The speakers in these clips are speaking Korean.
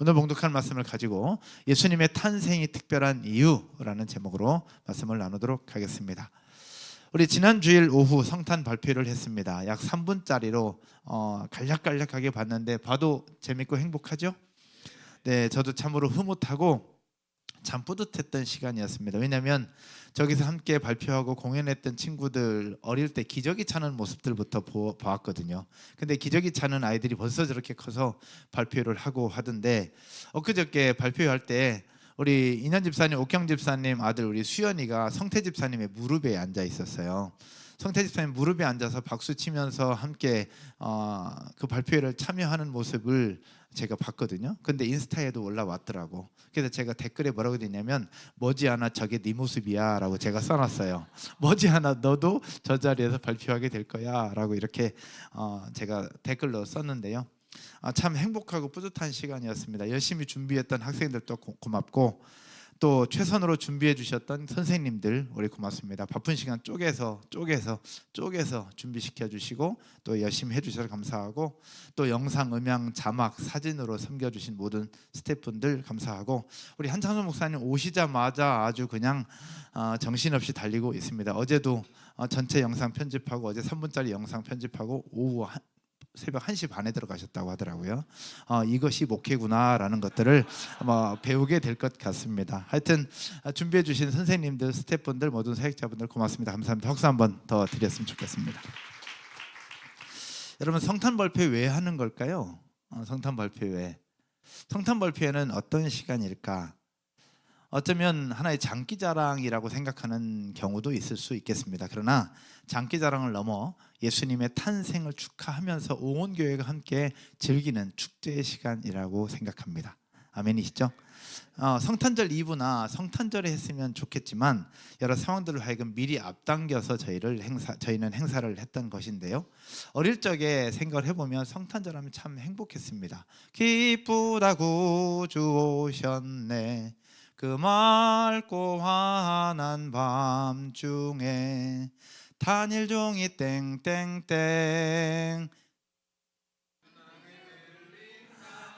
오늘 봉독할 말씀을 가지고 예수님의 탄생이 특별한 이유라는 제목으로 말씀을 나누도록 하겠습니다. 우리 지난 주일 오후 성탄 발표를 했습니다. 약 3분짜리로 어, 간략간략하게 봤는데 봐도 재밌고 행복하죠? 네, 저도 참으로 흐뭇하고 참 뿌듯했던 시간이었습니다. 왜냐하면 저기서 함께 발표하고 공연했던 친구들 어릴 때 기저귀 차는 모습들부터 보, 보았거든요. 근데 기저귀 차는 아이들이 벌써 저렇게 커서 발표를 하고 하던데 엊그저께 발표할 때 우리 인현 집사님, 옥경 집사님 아들 우리 수연이가 성태 집사님의 무릎에 앉아 있었어요. 성태 집사님 무릎에 앉아서 박수 치면서 함께 어, 그 발표회를 참여하는 모습을 제가 봤거든요. 근데 인스타에도 올라왔더라고. 그래서 제가 댓글에 뭐라고 했냐면 머지않아 저게 네 모습이야라고 제가 써놨어요. 머지않아 너도 저 자리에서 발표하게 될 거야라고 이렇게 어, 제가 댓글로 썼는데요. 아, 참 행복하고 뿌듯한 시간이었습니다. 열심히 준비했던 학생들도 고, 고맙고 또 최선으로 준비해 주셨던 선생님들 우리 고맙습니다. 바쁜 시간 쪼개서 쪼개서 쪼개서 준비시켜 주시고 또 열심히 해 주셔서 감사하고 또 영상, 음향, 자막, 사진으로 섬겨 주신 모든 스태프분들 감사하고 우리 한창수 목사님 오시자마자 아주 그냥 어, 정신없이 달리고 있습니다. 어제도 어, 전체 영상 편집하고 어제 3분짜리 영상 편집하고 오후 한, 새벽 1시 반에 들어가셨다고 하더라고요. 어, 이것이 목회구나라는 것들을 아마 배우게 될 것 같습니다. 하여튼 아, 준비해 주신 선생님들, 스태프분들, 모든 사역자분들 고맙습니다. 감사합니다. 박수 한번 더 드렸으면 좋겠습니다. 여러분 성탄 발표 왜 하는 걸까요? 어, 성탄 발표 왜? 성탄 발표회는 어떤 시간일까? 어쩌면 하나의 장기자랑이라고 생각하는 경우도 있을 수 있겠습니다. 그러나 장기자랑을 넘어 예수님의 탄생을 축하하면서 온 교회가 함께 즐기는 축제의 시간이라고 생각합니다. 아멘이시죠? 어, 성탄절 이브나 성탄절에 했으면 좋겠지만 여러 상황들을 하여금 미리 앞당겨서 저희를 행사 저희는 행사를 했던 것인데요. 어릴 적에 생각을 해보면 성탄절 하면 참 행복했습니다. 기쁘다 구주 오셨네. 그 맑고 환한 밤중에 단일종이 땡땡땡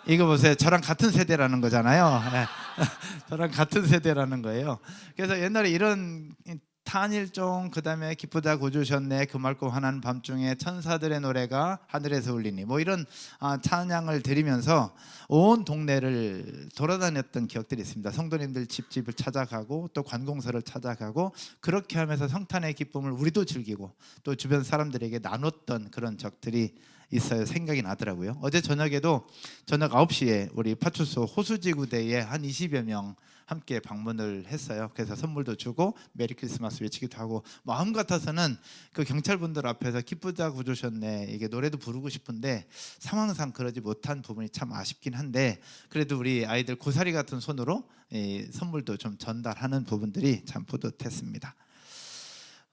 이거 보세요. 저랑 같은 세대라는 거잖아요. 네. 저랑 같은 세대라는 거예요. 그래서 옛날에 이런 탄일종 그다음에 기쁘다 고주셨네 그 맑고 환한 밤중에 천사들의 노래가 하늘에서 울리니 뭐 이런 아, 찬양을 드리면서 온 동네를 돌아다녔던 기억들이 있습니다. 성도님들 집집을 찾아가고 또 관공서를 찾아가고 그렇게 하면서 성탄의 기쁨을 우리도 즐기고 또 주변 사람들에게 나눴던 그런 적들이 있어요. 생각이 나더라고요. 어제 저녁에도 저녁 9시에 우리 파출소 호수지구대에 한 20여 명 함께 방문을 했어요. 그래서 선물도 주고 메리 크리스마스 외치기도 하고 마음 같아서는 그 경찰분들 앞에서 기쁘다 구주셨네 이게 노래도 부르고 싶은데 상황상 그러지 못한 부분이 참 아쉽긴 한데 그래도 우리 아이들 고사리 같은 손으로 이 선물도 좀 전달하는 부분들이 참 뿌듯했습니다.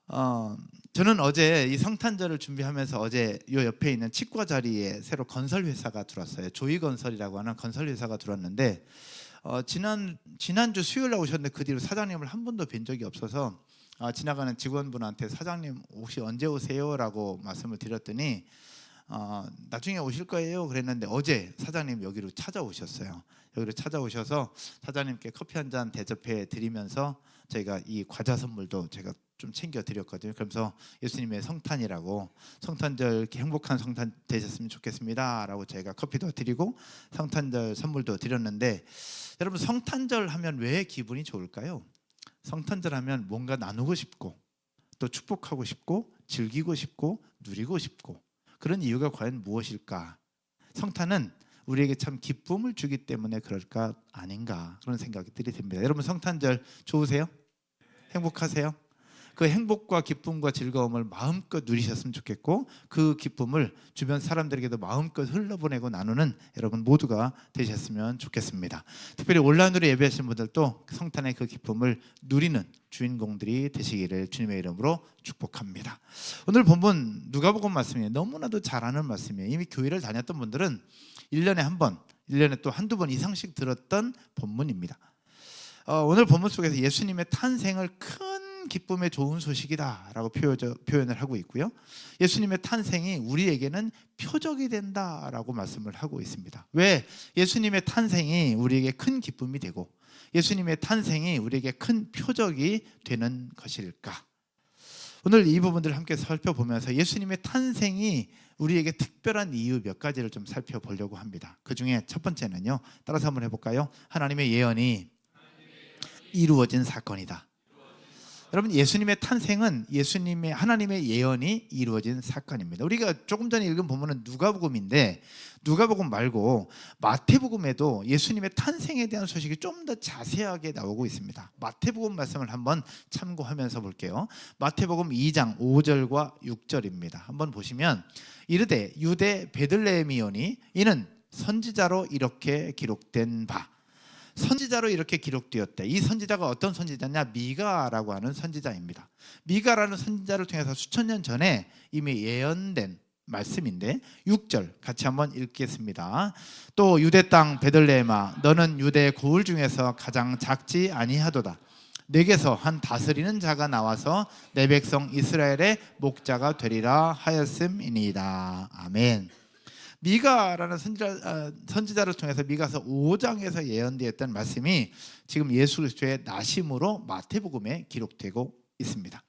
어, 저는 어제 이 성탄절을 준비하면서 어제 요 옆에 있는 치과 자리에 새로 건설 회사가 들어왔어요. 조이 건설이라고 하는 건설 회사가 들어왔는데 어, 지난 지난주 수요일 날 오셨는데 그 뒤로 사장님을 한 번도 뵌 적이 없어서 어, 지나가는 직원분한테 사장님 혹시 언제 오세요라고 말씀을 드렸더니 어, 나중에 오실 거예요 그랬는데 어제 사장님 여기로 찾아오셨어요. 여기로 찾아오셔서 사장님께 커피 한 잔 대접해 드리면서 저희가 이 과자 선물도 제가 좀 챙겨 드렸거든요. 그러면서 예수님의 성탄이라고 성탄절 행복한 성탄 되셨으면 좋겠습니다라고 제가 커피도 드리고 성탄절 선물도 드렸는데 여러분 성탄절 하면 왜 기분이 좋을까요? 성탄절 하면 뭔가 나누고 싶고 또 축복하고 싶고 즐기고 싶고 누리고 싶고 그런 이유가 과연 무엇일까? 성탄은 우리에게 참 기쁨을 주기 때문에 그럴까 아닌가 그런 생각들이 듭니다. 여러분 성탄절 좋으세요? 행복하세요? 그 행복과 기쁨과 즐거움을 마음껏 누리셨으면 좋겠고 그 기쁨을 주변 사람들에게도 마음껏 흘러보내고 나누는 여러분 모두가 되셨으면 좋겠습니다. 특별히 온라인으로 예배하시는 분들도 성탄의 그 기쁨을 누리는 주인공들이 되시기를 주님의 이름으로 축복합니다. 오늘 본문 누가복음 말씀이에요. 너무나도 잘 아는 말씀이에요. 이미 교회를 다녔던 분들은 1년에 한 번, 1년에 또 한두 번 이상씩 들었던 본문입니다. 어, 오늘 본문 속에서 예수님의 탄생을 큰 큰 기쁨의 좋은 소식이다라고 표현을 하고 있고요. 예수님의 탄생이 우리에게는 표적이 된다라고 말씀을 하고 있습니다. 왜 예수님의 탄생이 우리에게 큰 기쁨이 되고 예수님의 탄생이 우리에게 큰 표적이 되는 것일까? 오늘 이 부분들을 함께 살펴보면서 예수님의 탄생이 우리에게 특별한 이유 몇 가지를 좀 살펴보려고 합니다. 그 중에 첫 번째는요. 따라서 한번 해볼까요? 하나님의 예언이 이루어진 사건이다. 여러분 예수님의 탄생은 예수님의 하나님의 예언이 이루어진 사건입니다. 우리가 조금 전에 읽은 본문은 누가복음인데 누가복음 말고 마태복음에도 예수님의 탄생에 대한 소식이 좀 더 자세하게 나오고 있습니다. 마태복음 말씀을 한번 참고하면서 볼게요. 마태복음 2장 5절과 6절입니다. 한번 보시면 이르되 유대 베들레헴이오니 이는 선지자로 이렇게 기록된 바 선지자로 이렇게 기록되었대. 이 선지자가 어떤 선지자냐? 미가라고 하는 선지자입니다. 미가라는 선지자를 통해서 수천 년 전에 이미 예언된 말씀인데 6절 같이 한번 읽겠습니다. 또 유대 땅 베들레헴아 너는 유대 고을 중에서 가장 작지 아니하도다. 내게서 한 다스리는 자가 나와서 내 백성 이스라엘의 목자가 되리라 하였음이니이다. 아멘. 미가라는 선지자, 아, 선지자를 통해서 미가서 5장에서 예언되었던 말씀이 지금 예수 그리스도의 나심으로 마태복음에 기록되고 있습니다.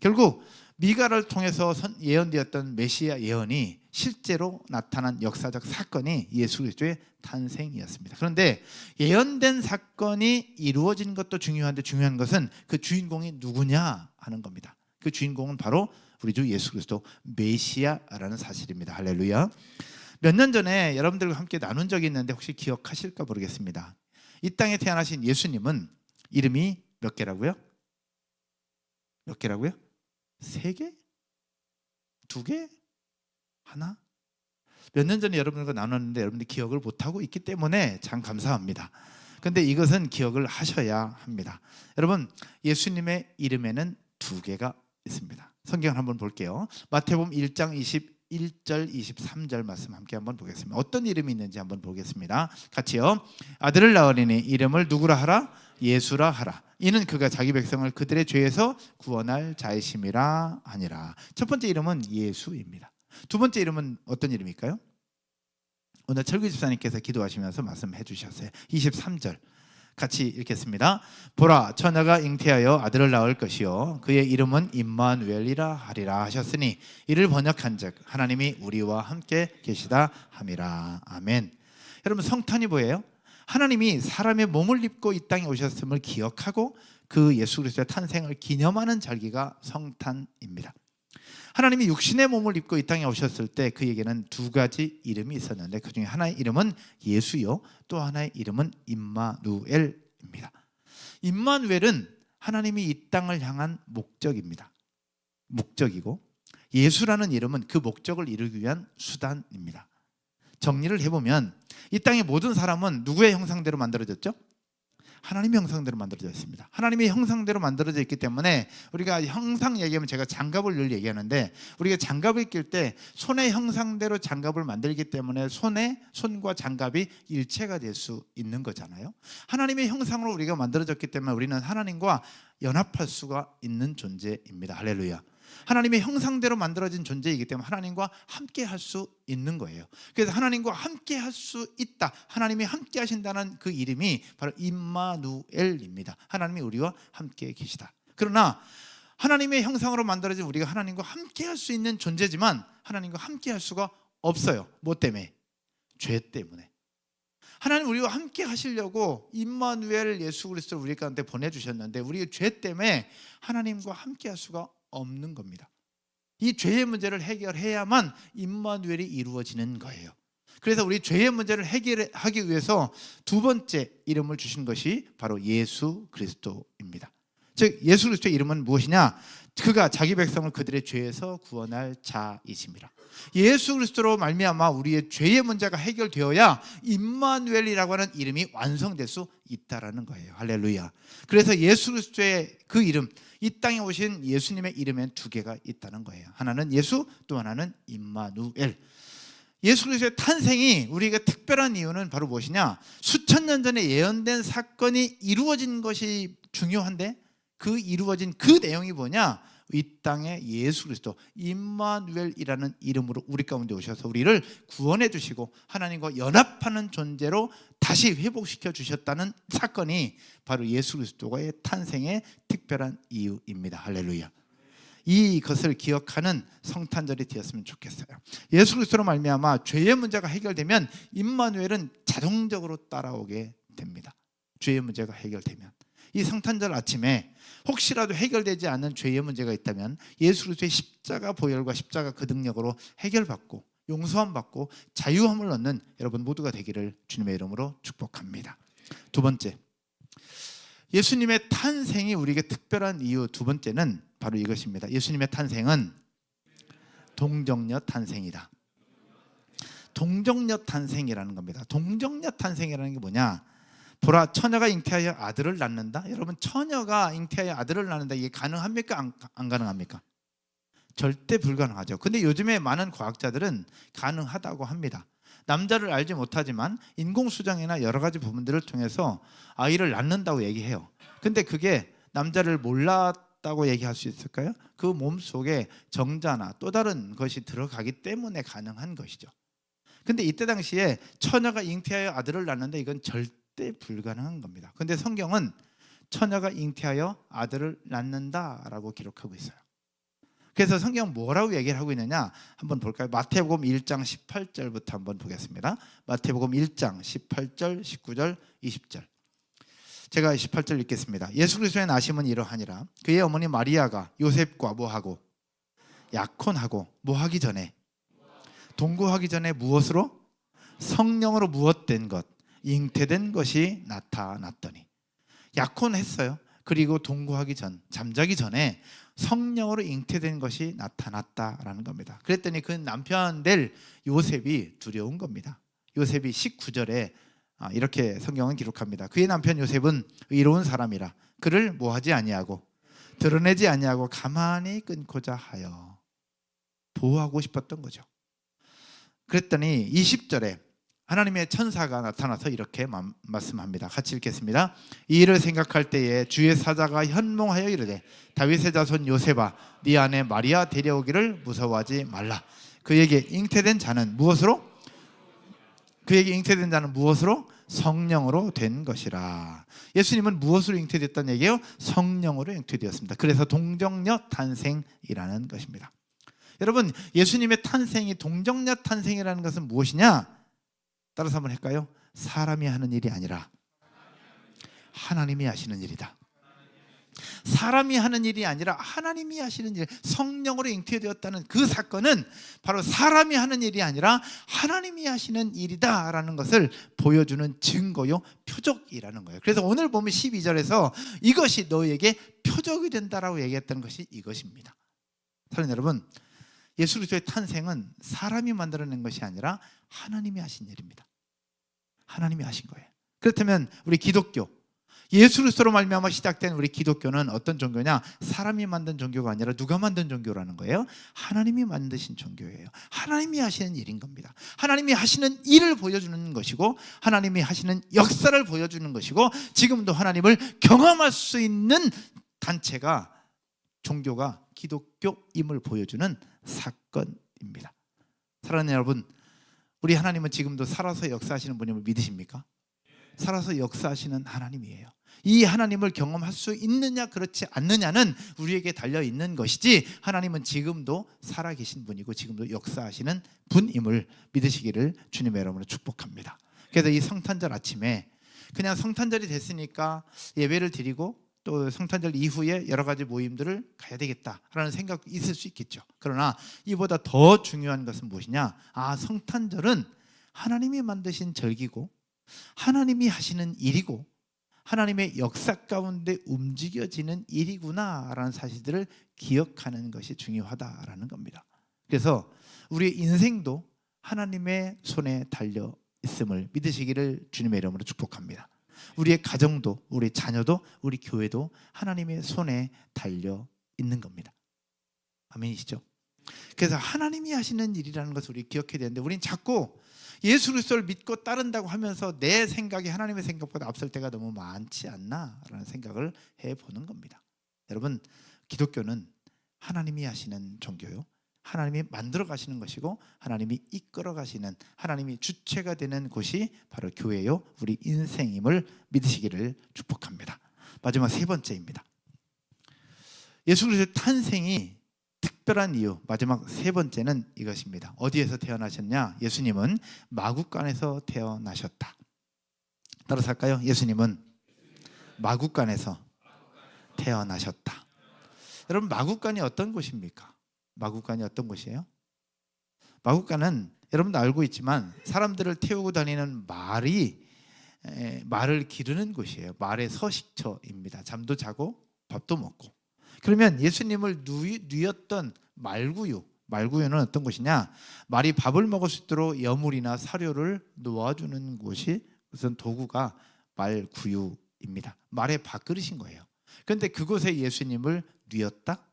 결국 미가를 통해서 선- 예언되었던 메시아 예언이 실제로 나타난 역사적 사건이 예수 그리스도의 탄생이었습니다. 그런데 예언된 사건이 이루어진 것도 중요한데 중요한 것은 그 주인공이 누구냐 하는 겁니다. 그 주인공은 바로 우리 주 예수 그리스도 메시아라는 사실입니다. 할렐루야. 몇 년 전에 여러분들과 함께 나눈 적이 있는데 혹시 기억하실까 모르겠습니다. 이 땅에 태어나신 예수님은 이름이 몇 개라고요? 몇 개라고요? 세 개? 두 개? 하나? 몇 년 전에 여러분들과 나눴는데 여러분들이 기억을 못하고 있기 때문에 참 감사합니다. 근데 이것은 기억을 하셔야 합니다. 여러분, 예수님의 이름에는 두 개가 있습니다. 성경을 한번 볼게요. 마태복음 1장 21절 23절 말씀 함께 한번 보겠습니다. 어떤 이름이 있는지 한번 보겠습니다. 같이요. 아들을 낳으리니 이름을 누구라 하라? 예수라 하라. 이는 그가 자기 백성을 그들의 죄에서 구원할 자이심이라 하니라. 첫 번째 이름은 예수입니다. 두 번째 이름은 어떤 이름일까요? 오늘 철구 집사님께서 기도하시면서 말씀해 주셨어요. 23절 같이 읽겠습니다. 보라 처녀가 잉태하여 아들을 낳을 것이요 그의 이름은 임마누엘이라 하리라 하셨으니 이를 번역한즉 하나님이 우리와 함께 계시다 함이라 아멘. 여러분 성탄이 뭐예요? 하나님이 사람의 몸을 입고 이 땅에 오셨음을 기억하고 그 예수 그리스도의 탄생을 기념하는 절기가 성탄입니다. 하나님이 육신의 몸을 입고 이 땅에 오셨을 때 그에게는 두 가지 이름이 있었는데 그 중에 하나의 이름은 예수요 또 하나의 이름은 임마누엘입니다. 임마누엘은 하나님이 이 땅을 향한 목적입니다. 목적이고 예수라는 이름은 그 목적을 이루기 위한 수단입니다. 정리를 해보면 이 땅의 모든 사람은 누구의 형상대로 만들어졌죠? 하나님의 형상대로 만들어져 있습니다. 하나님의 형상대로 만들어져 있기 때문에 우리가 형상 얘기하면 제가 장갑을 늘 얘기하는데 우리가 장갑을 낄 때 손의 형상대로 장갑을 만들기 때문에 손에 손과 장갑이 일체가 될 수 있는 거잖아요. 하나님의 형상으로 우리가 만들어졌기 때문에 우리는 하나님과 연합할 수가 있는 존재입니다. 할렐루야. 하나님의 형상대로 만들어진 존재이기 때문에 하나님과 함께 할 수 있는 거예요. 그래서 하나님과 함께 할 수 있다. 하나님이 함께 하신다는 그 이름이 바로 임마누엘입니다. 하나님이 우리와 함께 계시다. 그러나 하나님의 형상으로 만들어진 우리가 하나님과 함께 할 수 있는 존재지만 하나님과 함께 할 수가 없어요. 뭐 때문에? 죄 때문에. 하나님 우리와 함께 하시려고 임마누엘 예수 그리스도를 우리 가운데 보내 주셨는데 우리의 죄 때문에 하나님과 함께 할 수가 없는 겁니다. 이 죄의 문제를 해결해야만 임마누엘이 이루어지는 거예요. 그래서 우리 죄의 문제를 해결하기 위해서 두 번째 이름을 주신 것이 바로 예수 그리스도입니다. 즉 예수 그리스도의 이름은 무엇이냐? 그가 자기 백성을 그들의 죄에서 구원할 자이심이라. 예수 그리스도로 말미암아 우리의 죄의 문제가 해결되어야 임마누엘이라고 하는 이름이 완성될 수 있다라는 거예요. 할렐루야. 그래서 예수 그리스도의 그 이름 이 땅에 오신 예수님의 이름엔 두 개가 있다는 거예요. 하나는 예수, 또 하나는 임마누엘. 예수 그리스도의 탄생이 우리에게 특별한 이유는 바로 무엇이냐? 수천 년 전에 예언된 사건이 이루어진 것이 중요한데 그 이루어진 그 내용이 뭐냐? 이 땅에 예수 그리스도 임마누엘이라는 이름으로 우리 가운데 오셔서 우리를 구원해 주시고 하나님과 연합하는 존재로 다시 회복시켜 주셨다는 사건이 바로 예수 그리스도의 탄생의 특별한 이유입니다. 할렐루야. 이것을 기억하는 성탄절이 되었으면 좋겠어요. 예수 그리스도로 말미암아 죄의 문제가 해결되면 임마누엘은 자동적으로 따라오게 됩니다. 죄의 문제가 해결되면 이 성탄절 아침에 혹시라도 해결되지 않는 죄의 문제가 있다면 예수 그리스도의 십자가 보혈과 십자가 그 능력으로 해결받고 용서함 받고 자유함을 얻는 여러분 모두가 되기를 주님의 이름으로 축복합니다. 두 번째. 예수님의 탄생이 우리에게 특별한 이유 두 번째는 바로 이것입니다. 예수님의 탄생은 동정녀 탄생이다. 동정녀 탄생이라는 겁니다. 동정녀 탄생이라는 게 뭐냐? 보라 처녀가 잉태하여 아들을 낳는다. 여러분 처녀가 잉태하여 아들을 낳는다. 이게 가능합니까? 안, 안 가능합니까? 절대 불가능하죠. 근데 요즘에 많은 과학자들은 가능하다고 합니다. 남자를 알지 못하지만 인공수정이나 여러 가지 부분들을 통해서 아이를 낳는다고 얘기해요. 근데 그게 남자를 몰랐다고 얘기할 수 있을까요? 그 몸 속에 정자나 또 다른 것이 들어가기 때문에 가능한 것이죠. 근데 이때 당시에 처녀가 잉태하여 아들을 낳는데 이건 절대 불가능한 겁니다. 근데 성경은 처녀가 잉태하여 아들을 낳는다라고 기록하고 있어요. 그래서 성경 뭐라고 얘기를 하고 있느냐 한번 볼까요? 마태복음 1장 18절부터 한번 보겠습니다. 마태복음 1장 18절, 19절, 20절. 제가 18절 읽겠습니다. 예수 그리스도의 나심은 이러하니라. 그의 어머니 마리아가 요셉과 뭐하고 약혼하고 뭐하기 전에 동거하기 전에 무엇으로 성령으로 무엇된 것 잉태된 것이 나타났더니 약혼했어요. 그리고 동거하기 전 잠자기 전에 성령으로 잉태된 것이 나타났다라는 겁니다. 그랬더니 그 남편 될 요셉이 두려운 겁니다. 요셉이 19절에 아, 이렇게 성경은 기록합니다. 그의 남편 요셉은 의로운 사람이라 그를 뭐하지 아니하고 드러내지 아니하고 가만히 끊고자 하여 보호하고 싶었던 거죠. 그랬더니 20절에 하나님의 천사가 나타나서 이렇게 마- 말씀합니다. 같이 읽겠습니다. 이 일을 생각할 때에 주의 사자가 현몽하여 이르되 다윗의 자손 요셉아 네 아내 마리아 데려오기를 무서워하지 말라. 그에게 잉태된 자는 무엇으로? 그에게 잉태된 자는 무엇으로? 성령으로 된 것이라. 예수님은 무엇으로 잉태됐다는 얘기예요? 성령으로 잉태되었습니다. 그래서 동정녀 탄생이라는 것입니다. 여러분, 예수님의 탄생이 동정녀 탄생이라는 것은 무엇이냐? 따라서 한번 할까요? 사람이 하는 일이 아니라 하나님이 하시는 일이다. 사람이 하는 일이 아니라 하나님이 하시는 일, 성령으로 잉태되었다는 그 사건은 바로 사람이 하는 일이 아니라 하나님이 하시는 일이다라는 것을 보여주는 증거요, 표적이라는 거예요. 그래서 오늘 보면 12절에서 이것이 너에게 표적이 된다라고 얘기했다는 것이 이것입니다. 사랑하는 여러분, 예수 그리스도의 탄생은 사람이 만들어낸 것이 아니라 하나님이 하신 일입니다. 하나님이 하신 거예요. 그렇다면 우리 기독교 예수 그리스도로 말미암아 시작된 우리 기독교는 어떤 종교냐? 사람이 만든 종교가 아니라 누가 만든 종교라는 거예요? 하나님이 만드신 종교예요. 하나님이 하시는 일인 겁니다. 하나님이 하시는 일을 보여주는 것이고 하나님이 하시는 역사를 보여주는 것이고 지금도 하나님을 경험할 수 있는 단체가 종교가 기독교임을 보여주는 사건입니다. 사랑하는 여러분, 우리 하나님은 지금도 살아서 역사하시는 분임을 믿으십니까? 살아서 역사하시는 하나님이에요. 이 하나님을 경험할 수 있느냐 그렇지 않느냐는 우리에게 달려 있는 것이지 하나님은 지금도 살아 계신 분이고 지금도 역사하시는 분임을 믿으시기를 주님의 이름으로 축복합니다. 그래서 이 성탄절 아침에 그냥 성탄절이 됐으니까 예배를 드리고 또 성탄절 이후에 여러 가지 모임들을 가야 되겠다라는 생각이 있을 수 있겠죠. 그러나 이보다 더 중요한 것은 무엇이냐? 아, 성탄절은 하나님이 만드신 절기고 하나님이 하시는 일이고 하나님의 역사 가운데 움직여지는 일이구나라는 사실들을 기억하는 것이 중요하다라는 겁니다. 그래서 우리의 인생도 하나님의 손에 달려 있음을 믿으시기를 주님의 이름으로 축복합니다. 우리의 가정도, 우리 자녀도, 우리 교회도 하나님의 손에 달려 있는 겁니다. 아멘이시죠? 그래서 하나님이 하시는 일이라는 것을 우리 기억해야 되는데 우리는 자꾸 예수 그리스도를 믿고 따른다고 하면서 내 생각이 하나님의 생각보다 앞설 때가 너무 많지 않나라는 생각을 해 보는 겁니다. 여러분 기독교는 하나님이 하시는 종교요. 하나님이 만들어 가시는 것이고 하나님이 이끌어 가시는 하나님이 주체가 되는 곳이 바로 교회요. 우리 인생임을 믿으시기를 축복합니다. 마지막 세 번째입니다. 예수 그리스도의 탄생이 특별한 이유 마지막 세 번째는 이것입니다. 어디에서 태어나셨냐? 예수님은 마국간에서 태어나셨다. 따라서 할까요? 예수님은 마국간에서 태어나셨다. 여러분 마국간이 어떤 곳입니까? 마국간이 어떤 곳이에요? 마국간은 여러분도 알고 있지만 사람들을 태우고 다니는 말이 에, 말을 기르는 곳이에요. 말의 서식처입니다. 잠도 자고 밥도 먹고. 그러면 예수님을 누이, 누였던 말구유, 말구유는 어떤 곳이냐? 말이 밥을 먹을 수 있도록 여물이나 사료를 놓아주는 곳이 우선 도구가 말구유입니다. 말의 밥그릇인 거예요. 그런데 그곳에 예수님을 누였다?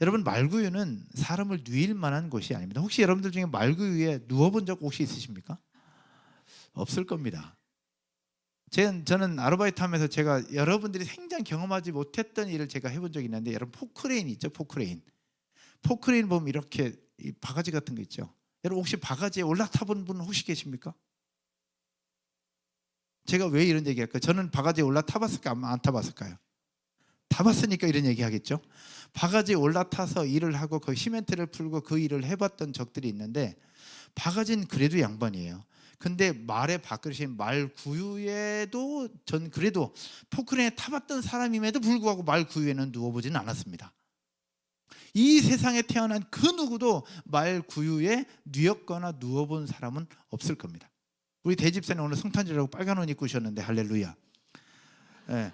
여러분 말구유는 사람을 누일 만한 곳이 아닙니다. 혹시 여러분들 중에 말구유에 누워본 적 혹시 있으십니까? 없을 겁니다. 제- 저는 아르바이트 하면서 제가 여러분들이 생전 경험하지 못했던 일을 제가 해본 적이 있는데 여러분 포크레인 있죠 포크레인 포크레인 보면 이렇게 이 바가지 같은 거 있죠 여러분 혹시 바가지에 올라타본 분 혹시 계십니까? 제가 왜 이런 얘기 할까요? 저는 바가지에 올라타봤을까 안, 안 타봤을까요? 타봤으니까 이런 얘기 하겠죠 바가지에 올라타서 일을 하고 그 시멘트를 풀고 그 일을 해봤던 적들이 있는데 바가지는 그래도 양반이에요 근데 말의 밥그릇인 말 구유에도 전 그래도 포크레인에 타봤던 사람임에도 불구하고 말 구유에는 누워보지는 않았습니다. 이 세상에 태어난 그 누구도 말 구유에 누웠거나 누워본 사람은 없을 겁니다. 우리 대집사님 오늘 성탄절이라고 빨간 옷 입고 오셨는데 할렐루야. 예.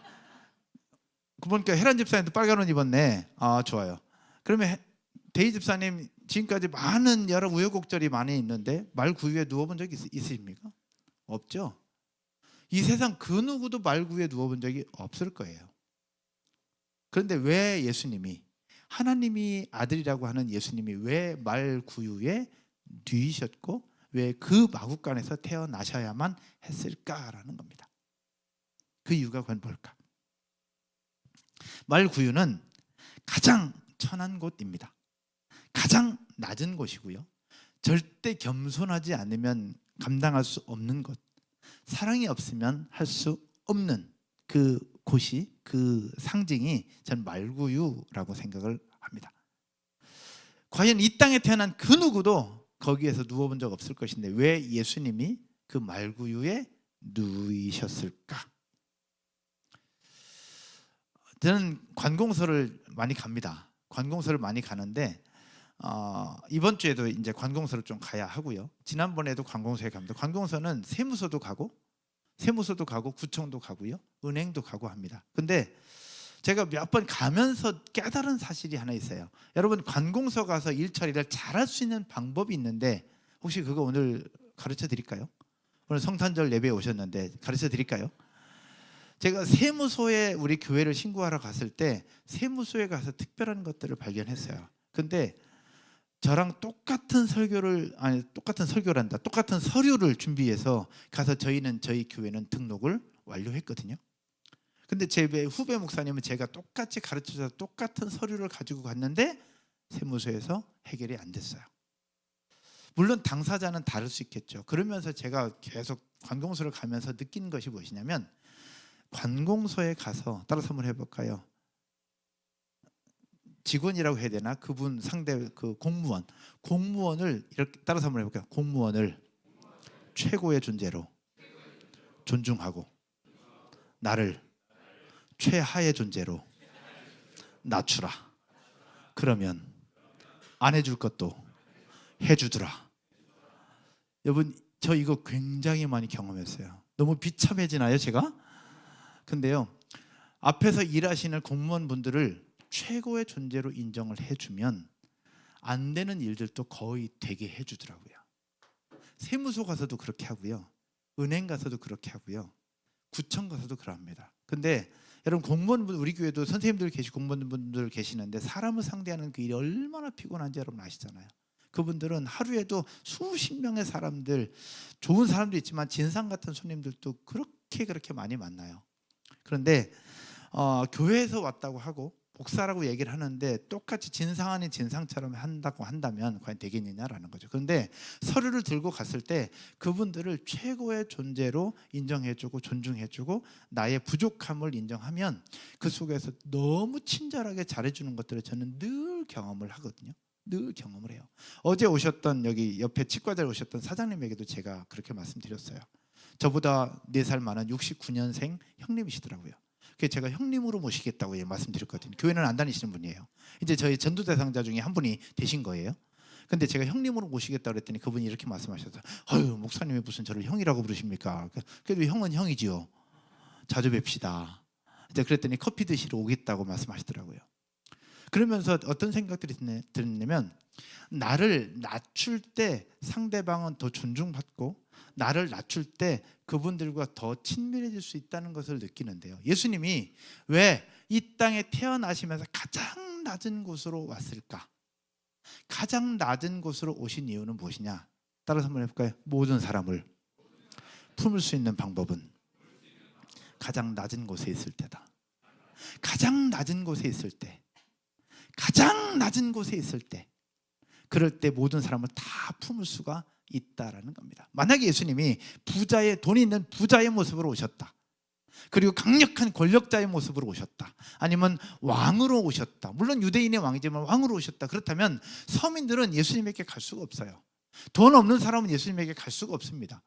그 보니까 헤란 집사님도 빨간 옷 입었네. 아 좋아요. 그러면 해- 대희 집사님 지금까지 많은 여러 우여곡절이 많이 있는데 말 구유에 누워본 적이 있, 있으십니까? 없죠. 이 세상 그 누구도 말 구유에 누워본 적이 없을 거예요. 그런데 왜 예수님이 하나님이 아들이라고 하는 예수님이 왜 말 구유에 누이셨고 왜 그 마국간에서 태어나셔야만 했을까라는 겁니다. 그 이유가 과연 뭘까? 말 구유는 가장 천한 곳입니다. 가장 낮은 곳이고요. 절대 겸손하지 않으면 감당할 수 없는 것. 사랑이 없으면 할 수 없는 그 곳이 그 상징이 전 말구유라고 생각을 합니다. 과연 이 땅에 태어난 그 누구도 거기에서 누워본 적 없을 것인데 왜 예수님이 그 말구유에 누이셨을까? 저는 관공서를 많이 갑니다. 관공서를 많이 가는데 어, 이번 주에도 이제 관공서를 좀 가야 하고요. 지난번에도 관공서에 갑니다. 관공서는 세무서도 가고 세무서도 가고 구청도 가고요. 은행도 가고 합니다. 근데 제가 몇 번 가면서 깨달은 사실이 하나 있어요. 여러분 관공서 가서 일 처리를 잘할 수 있는 방법이 있는데 혹시 그거 오늘 가르쳐 드릴까요? 오늘 성탄절 예배에 오셨는데 가르쳐 드릴까요? 제가 세무소에 우리 교회를 신고하러 갔을 때 세무소에 가서 특별한 것들을 발견했어요. 근데 저랑 똑같은 설교를 아니 똑같은 설교란다. 똑같은 서류를 준비해서 가서 저희는 저희 교회는 등록을 완료했거든요. 근데 제 후배 목사님은 제가 똑같이 가르쳐서 똑같은 서류를 가지고 갔는데 세무소에서 해결이 안 됐어요. 물론 당사자는 다를 수 있겠죠. 그러면서 제가 계속 관공서를 가면서 느낀 것이 무엇이냐면 관공서에 가서 따라서 한번 해볼까요? 직원이라고 해야 되나? 그분 상대 그 공무원, 공무원을 이렇게 따라서 한번 해볼까요? 공무원을 최고의 존재로 존중하고 나를 최하의 존재로 낮추라. 그러면 안 해줄 것도 해주더라. 여러분 저 이거 굉장히 많이 경험했어요. 너무 비참해지나요, 제가? 근데요 앞에서 일하시는 공무원분들을 최고의 존재로 인정을 해주면 안 되는 일들도 거의 되게 해주더라고요. 세무소 가서도 그렇게 하고요, 은행 가서도 그렇게 하고요, 구청 가서도 그럽니다. 근데 여러분 공무원분 우리 교회도 선생님들 계시 공무원분들 계시는데 사람을 상대하는 그 일이 얼마나 피곤한지 여러분 아시잖아요. 그분들은 하루에도 수십 명의 사람들 좋은 사람도 있지만 진상 같은 손님들도 그렇게 그렇게 많이 만나요. 그런데 어, 교회에서 왔다고 하고 목사라고 얘기를 하는데 똑같이 진상 아닌 진상처럼 한다고 한다면 과연 되겠느냐라는 거죠. 그런데 서류를 들고 갔을 때 그분들을 최고의 존재로 인정해주고 존중해주고 나의 부족함을 인정하면 그 속에서 너무 친절하게 잘해주는 것들을 저는 늘 경험을 하거든요. 늘 경험을 해요. 어제 오셨던 여기 옆에 치과자에 오셨던 사장님에게도 제가 그렇게 말씀드렸어요. 저보다 4살 많은 69년생 형님이시더라고요. 그래서 제가 형님으로 모시겠다고 예, 말씀드렸거든요. 교회는 안 다니시는 분이에요. 이제 저희 전도 대상자 중에 한 분이 되신 거예요. 근데 제가 형님으로 모시겠다 그랬더니 그분이 이렇게 말씀하셨어요. 아유 목사님이 무슨 저를 형이라고 부르십니까? 그래도 형은 형이지요. 자주 뵙시다. 이제 그랬더니 커피 드시러 오겠다고 말씀하시더라고요. 그러면서 어떤 생각들이 들었냐면 나를 낮출 때 상대방은 더 존중받고 나를 낮출 때 그분들과 더 친밀해질 수 있다는 것을 느끼는데요. 예수님이 왜 이 땅에 태어나시면서 가장 낮은 곳으로 왔을까? 가장 낮은 곳으로 오신 이유는 무엇이냐? 따라서 한번 해볼까요? 모든 사람을 품을 수 있는 방법은 가장 낮은 곳에 있을 때다. 가장 낮은 곳에 있을 때, 가장 낮은 곳에 있을 때, 그럴 때 모든 사람을 다 품을 수가 있다라는 겁니다. 만약에 예수님이 부자의 돈 있는 부자의 모습으로 오셨다. 그리고 강력한 권력자의 모습으로 오셨다. 아니면 왕으로 오셨다. 물론 유대인의 왕이지만 왕으로 오셨다. 그렇다면 서민들은 예수님에게 갈 수가 없어요. 돈 없는 사람은 예수님에게 갈 수가 없습니다.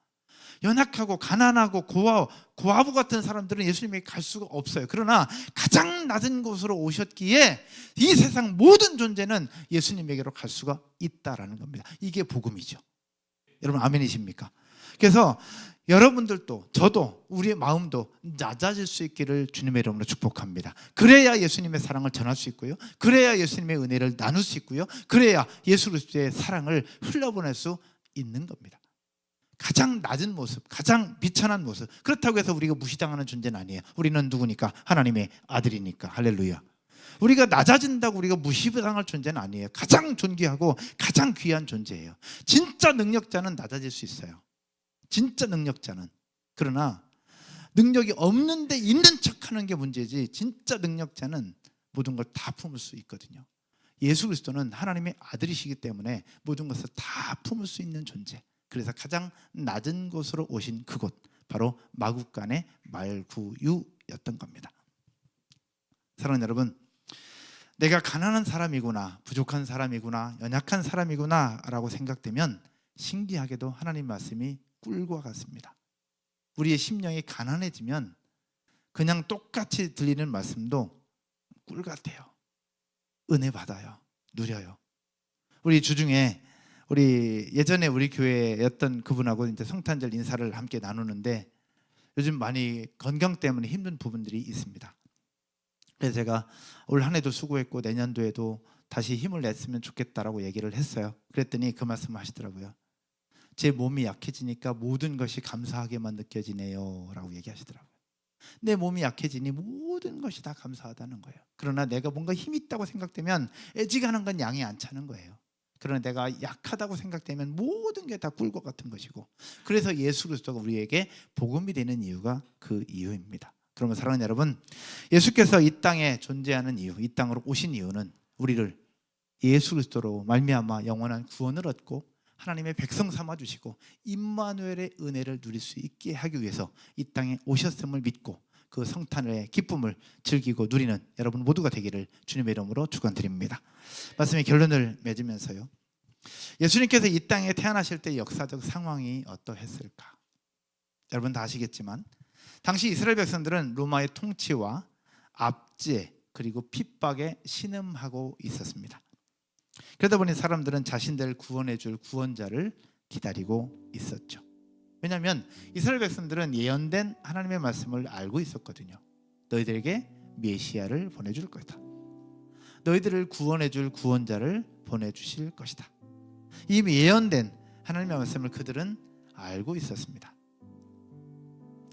연약하고 가난하고 고아, 고아부 같은 사람들은 예수님에게 갈 수가 없어요. 그러나 가장 낮은 곳으로 오셨기에 이 세상 모든 존재는 예수님에게로 갈 수가 있다라는 겁니다. 이게 복음이죠. 여러분 아멘이십니까? 그래서 여러분들도 저도 우리의 마음도 낮아질 수 있기를 주님의 이름으로 축복합니다. 그래야 예수님의 사랑을 전할 수 있고요. 그래야 예수님의 은혜를 나눌 수 있고요. 그래야 예수 그리스도의 사랑을 흘려보낼 수 있는 겁니다. 가장 낮은 모습, 가장 비천한 모습. 그렇다고 해서 우리가 무시당하는 존재는 아니에요. 우리는 누구니까? 하나님의 아들이니까. 할렐루야. 우리가 낮아진다고 우리가 무시당할 존재는 아니에요. 가장 존귀하고 가장 귀한 존재예요. 진짜 능력자는 낮아질 수 있어요. 진짜 능력자는. 그러나 능력이 없는데 있는 척 하는 게 문제지. 진짜 능력자는 모든 걸 다 품을 수 있거든요. 예수 그리스도는 하나님의 아들이시기 때문에 모든 것을 다 품을 수 있는 존재. 그래서 가장 낮은 곳으로 오신 그곳 바로 마국간의 말구유였던 겁니다. 사랑하는 여러분, 내가 가난한 사람이구나, 부족한 사람이구나, 연약한 사람이구나라고 생각되면 신기하게도 하나님 말씀이 꿀과 같습니다. 우리의 심령이 가난해지면 그냥 똑같이 들리는 말씀도 꿀 같아요. 은혜 받아요. 누려요. 우리 주중에 우리 예전에 우리 교회였던 그분하고 이제 성탄절 인사를 함께 나누는데 요즘 많이 건강 때문에 힘든 부분들이 있습니다. 그래서 제가 올 한해도 수고했고 내년도에도 다시 힘을 냈으면 좋겠다라고 얘기를 했어요. 그랬더니 그 말씀을 하시더라고요. 제 몸이 약해지니까 모든 것이 감사하게만 느껴지네요라고 얘기하시더라고요. 내 몸이 약해지니 모든 것이 다 감사하다는 거예요. 그러나 내가 뭔가 힘 있다고 생각되면 애지간한 건 양이 안 차는 거예요. 그러나 내가 약하다고 생각되면 모든 게 다 꿀 것 같은 것이고 그래서 예수 그리스도가 우리에게 복음이 되는 이유가 그 이유입니다. 그러면 사랑하는 여러분, 예수께서 이 땅에 존재하는 이유, 이 땅으로 오신 이유는 우리를 예수 그리스도로 말미암아 영원한 구원을 얻고 하나님의 백성 삼아 주시고 임마누엘의 은혜를 누릴 수 있게 하기 위해서 이 땅에 오셨음을 믿고 그 성탄의 기쁨을 즐기고 누리는 여러분 모두가 되기를 주님의 이름으로 축원드립니다. 말씀의 결론을 맺으면서요. 예수님께서 이 땅에 태어나실 때 역사적 상황이 어떠했을까? 여러분 다 아시겠지만 당시 이스라엘 백성들은 로마의 통치와 압제 그리고 핍박에 신음하고 있었습니다. 그러다 보니 사람들은 자신들을 구원해 줄 구원자를 기다리고 있었죠. 왜냐하면 이스라엘 백성들은 예언된 하나님의 말씀을 알고 있었거든요. 너희들에게 메시아를 보내줄 것이다. 너희들을 구원해 줄 구원자를 보내주실 것이다. 이미 예언된 하나님의 말씀을 그들은 알고 있었습니다.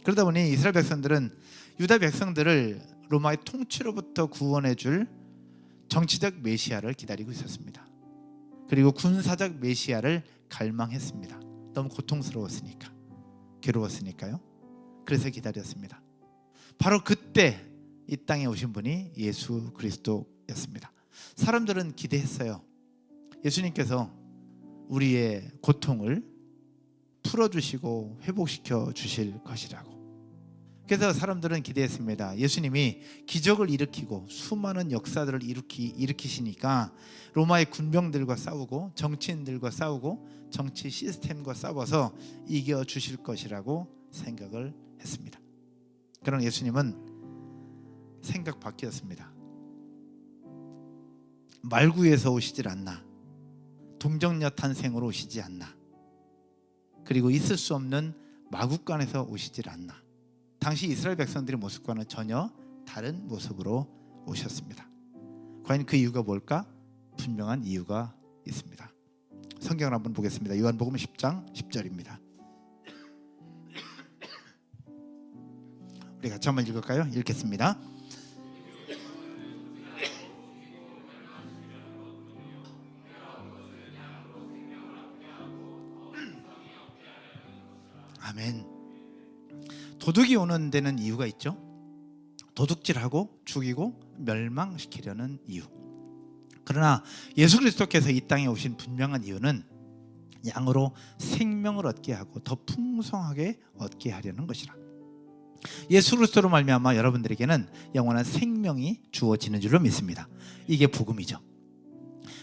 그러다 보니 이스라엘 백성들은 유다 백성들을 로마의 통치로부터 구원해 줄 정치적 메시아를 기다리고 있었습니다. 그리고 군사적 메시아를 갈망했습니다. 너무 고통스러웠으니까, 괴로웠으니까요. 그래서 기다렸습니다. 바로 그때 이 땅에 오신 분이 예수 그리스도였습니다. 사람들은 기대했어요. 예수님께서 우리의 고통을 풀어주시고 회복시켜 주실 것이라고. 그래서 사람들은 기대했습니다. 예수님이 기적을 일으키고 수많은 역사들을 일으키, 일으키시니까 로마의 군병들과 싸우고 정치인들과 싸우고 정치 시스템과 싸워서 이겨 주실 것이라고 생각을 했습니다. 그러나 예수님은 생각 바뀌었습니다. 말구에서 오시질 않나. 동정녀 탄생으로 오시지 않나. 그리고 있을 수 없는 마국간에서 오시질 않나. 당시 이스라엘 백성들의 모습과는 전혀 다른 모습으로 오셨습니다. 과연 그 이유가 뭘까? 분명한 이유가 있습니다. 성경을 한번 보겠습니다. 요한복음 10장 10절입니다. 우리 같이 한번 읽을까요? 읽겠습니다. 도둑이 오는 데는 이유가 있죠. 도둑질하고 죽이고 멸망시키려는 이유. 그러나 예수 그리스도께서 이 땅에 오신 분명한 이유는 양으로 생명을 얻게 하고 더 풍성하게 얻게 하려는 것이라. 예수 그리스도로 말미암아 여러분들에게는 영원한 생명이 주어지는 줄로 믿습니다. 이게 복음이죠.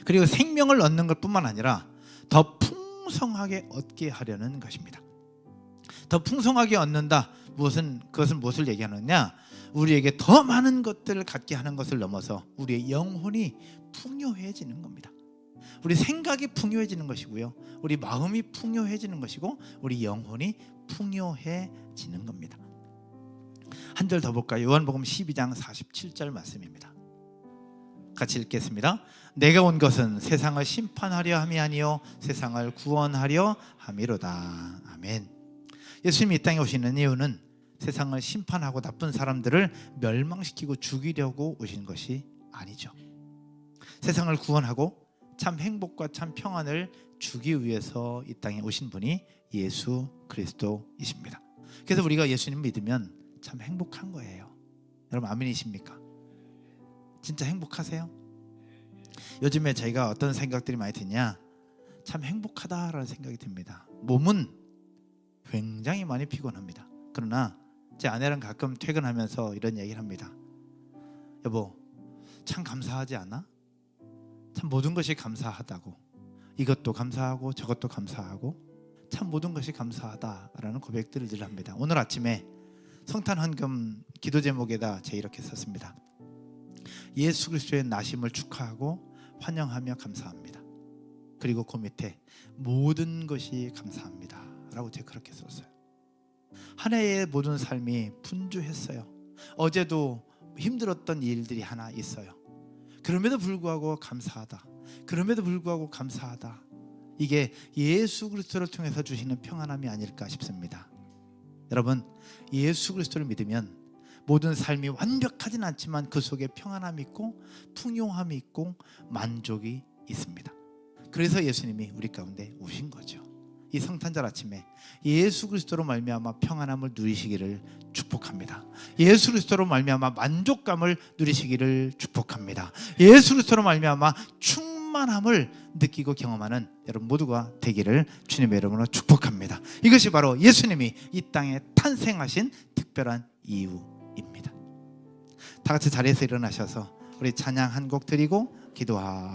그리고 생명을 얻는 것뿐만 아니라 더 풍성하게 얻게 하려는 것입니다. 더 풍성하게 얻는다. 무엇은 그것은 무엇을 얘기하느냐? 우리에게 더 많은 것들을 갖게 하는 것을 넘어서 우리의 영혼이 풍요해지는 겁니다. 우리 생각이 풍요해지는 것이고요. 우리 마음이 풍요해지는 것이고 우리 영혼이 풍요해지는 겁니다. 한 절 더 볼까요? 요한복음 12장 47절 말씀입니다. 같이 읽겠습니다. 내가 온 것은 세상을 심판하려 함이 아니요 세상을 구원하려 함이로다. 아멘. 예수님이 이 땅에 오시는 이유는 세상을 심판하고 나쁜 사람들을 멸망시키고 죽이려고 오신 것이 아니죠. 세상을 구원하고 참 행복과 참 평안을 주기 위해서 이 땅에 오신 분이 예수 그리스도이십니다. 그래서 우리가 예수님 믿으면 참 행복한 거예요. 여러분 아멘이십니까? 진짜 행복하세요? 요즘에 저희가 어떤 생각들이 많이 드냐? 참 행복하다라는 생각이 듭니다. 몸은 굉장히 많이 피곤합니다. 그러나 제 아내랑 가끔 퇴근하면서 이런 얘기를 합니다. 여보, 참 감사하지 않아? 참 모든 것이 감사하다고. 이것도 감사하고 저것도 감사하고 참 모든 것이 감사하다라는 고백들을 늘 합니다. 오늘 아침에 성탄 헌금 기도 제목에다 제 이렇게 썼습니다. 예수 그리스도의 나심을 축하하고 환영하며 감사합니다. 그리고 그 밑에 모든 것이 감사합니다. 라고 제가 그렇게 썼어요. 한 해의 모든 삶이 분주했어요. 어제도 힘들었던 일들이 하나 있어요. 그럼에도 불구하고 감사하다. 그럼에도 불구하고 감사하다. 이게 예수 그리스도를 통해서 주시는 평안함이 아닐까 싶습니다. 여러분, 예수 그리스도를 믿으면 모든 삶이 완벽하진 않지만 그 속에 평안함이 있고 풍요함이 있고 만족이 있습니다. 그래서 예수님이 우리 가운데 오신 거죠. 이 성탄절 아침에 예수 그리스도로 말미암아 평안함을 누리시기를 축복합니다. 예수 그리스도로 말미암아 만족감을 누리시기를 축복합니다. 예수 그리스도로 말미암아 충만함을 느끼고 경험하는 여러분 모두가 되기를 주님의 이름으로 축복합니다. 이것이 바로 예수님이 이 땅에 탄생하신 특별한 이유입니다. 다 같이 자리에서 일어나셔서 우리 찬양 한 곡 드리고 기도하